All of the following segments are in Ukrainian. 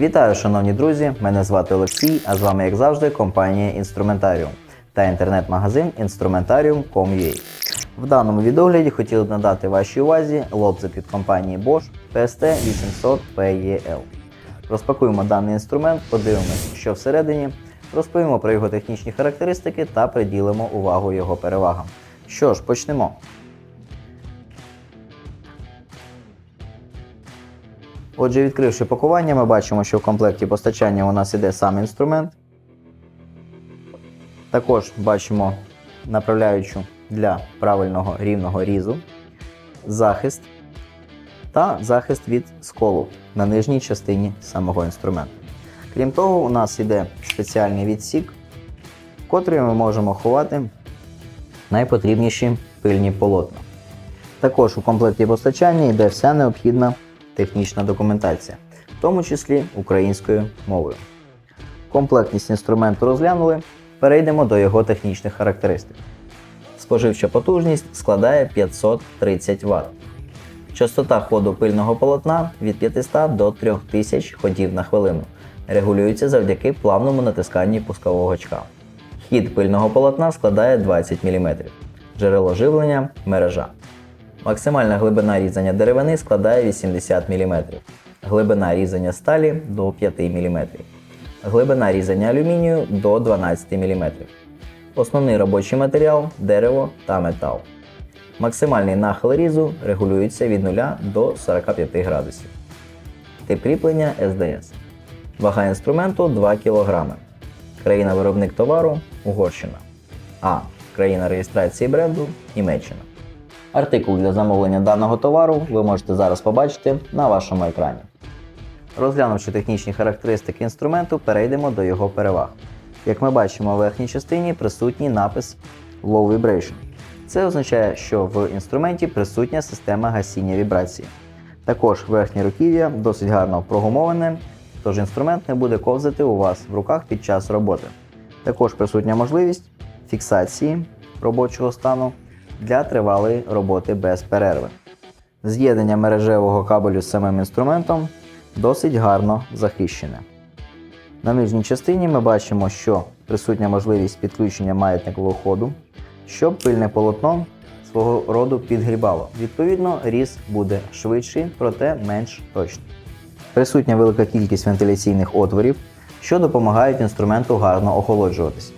Вітаю, шановні друзі! Мене звати Олексій, а з вами, як завжди, компанія Інструментаріум та інтернет-магазин Instrumentarium.com.ua. В даному відогляді хотіли б надати вашій увазі лобзик від компанії Bosch PST 800 PEL. Розпакуємо даний інструмент, подивимося, що всередині, розповімо про його технічні характеристики та приділимо увагу його перевагам. Що ж, почнемо. Отже, відкривши пакування, ми бачимо, що в комплекті постачання у нас іде сам інструмент. Також бачимо направляючу для правильного рівного різу, захист та захист від сколу на нижній частині самого інструменту. Крім того, у нас іде спеціальний відсік, котрий ми можемо ховати найпотрібніші пильні полотна. Також у комплекті постачання йде вся необхідна технічна документація, в тому числі українською мовою. Комплектність інструменту розглянули, перейдемо до його технічних характеристик. Споживча потужність складає 530 Вт. Частота ходу пильного полотна від 500 до 3000 ходів на хвилину. Регулюється завдяки плавному натисканні пускового гачка. Хід пильного полотна складає 20 мм. Джерело живлення мережа. Максимальна глибина різання деревини складає 80 мм. Глибина різання сталі до 5 мм. Глибина різання алюмінію до 12 мм. Основний робочий матеріал дерево та метал. Максимальний нахил різу регулюється від 0 до 45 градусів. Тип кріплення SDS. Вага інструменту 2 кг. Країна виробник товару Угорщина. А. Країна реєстрації бренду Німеччина. Артикул для замовлення даного товару ви можете зараз побачити на вашому екрані. Розглянувши технічні характеристики інструменту, перейдемо до його переваг. Як ми бачимо, в верхній частині присутній напис Low Vibration. Це означає, що в інструменті присутня система гасіння вібрації. Також верхнє руків'я досить гарно прогумоване, тож інструмент не буде ковзати у вас в руках під час роботи. Також присутня можливість фіксації робочого стану для тривалої роботи без перерви. З'єднання мережевого кабелю з самим інструментом досить гарно захищене. На нижній частині ми бачимо, що присутня можливість підключення маятникового ходу, щоб пильне полотно свого роду підгрібало. Відповідно, різ буде швидший, проте менш точний. Присутня велика кількість вентиляційних отворів, що допомагають інструменту гарно охолоджуватись.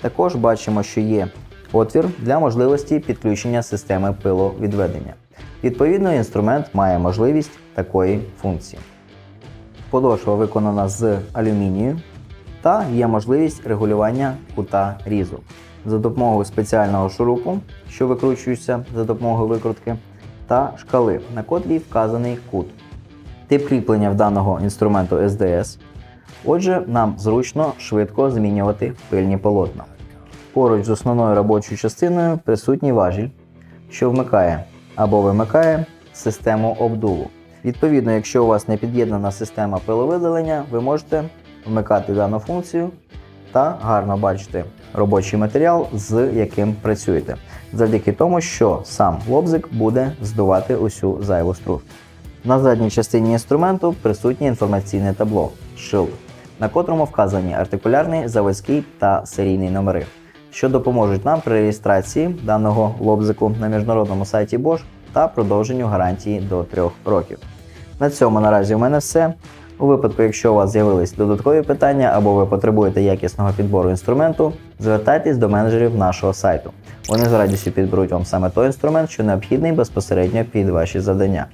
Також бачимо, що є отвір для можливості підключення системи пиловідведення. Відповідно, інструмент має можливість такої функції. Подошва виконана з алюмінію та є можливість регулювання кута різу за допомогою спеціального шурупу, що викручується за допомогою викрутки, та шкали, на котрій вказаний кут. Тип кріплення в даного інструменту SDS. Отже, нам зручно швидко змінювати пильні полотна. Поруч з основною робочою частиною присутній важіль, що вмикає або вимикає систему обдуву. Відповідно, якщо у вас не під'єднана система пиловидалення, ви можете вмикати дану функцію та гарно бачити робочий матеріал, з яким працюєте, завдяки тому, що сам лобзик буде здувати усю зайву стружку. На задній частині інструменту присутнє інформаційне табло Shield, на котрому вказані артикулярний, заводський та серійний номери, що допоможуть нам при реєстрації даного лобзику на міжнародному сайті Bosch та продовженню гарантії до 3 років. На цьому наразі у мене все. У випадку, якщо у вас з'явились додаткові питання або ви потребуєте якісного підбору інструменту, звертайтесь до менеджерів нашого сайту. Вони з радістю підберуть вам саме той інструмент, що необхідний безпосередньо під ваші завдання.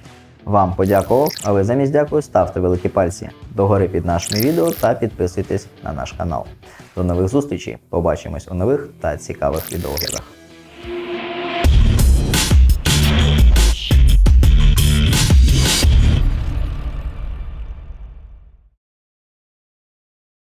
Вам подякував, а ви замість дякую ставте великі пальці догори під нашими відео та підписуйтесь на наш канал. До нових зустрічей! Побачимось у нових та цікавих відеоглядах.